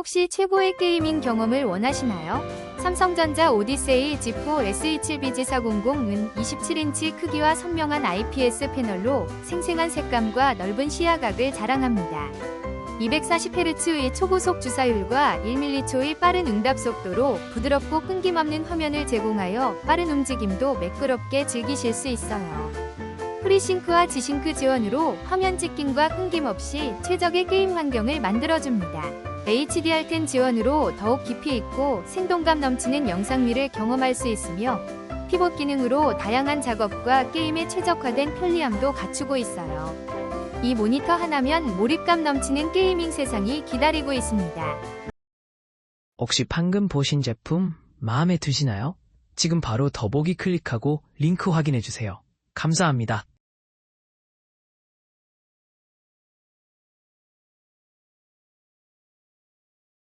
혹시 최고의 게이밍 경험을 원하시나요? 삼성전자 오디세이 Z4 SE7BG400은 27인치 크기와 선명한 IPS 패널로 생생한 색감과 넓은 시야각을 자랑합니다. 240Hz의 초고속 주사율과 1mH의 빠른 응답 속도로 부드럽고 끊김없는 화면을 제공하여 빠른 움직임도 매끄럽게 즐기실 수 있어요. 프리싱크와 지싱크 지원으로 화면 찍힘과 끊김 없이 최적의 게임 환경을 만들어줍니다. HDR10 지원으로 더욱 깊이 있고 생동감 넘치는 영상미를 경험할 수 있으며 피봇 기능으로 다양한 작업과 게임에 최적화된 편리함도 갖추고 있어요. 이 모니터 하나면 몰입감 넘치는 게이밍 세상이 기다리고 있습니다. 혹시 방금 보신 제품 마음에 드시나요? 지금 바로 더보기 클릭하고 링크 확인해 주세요. 감사합니다.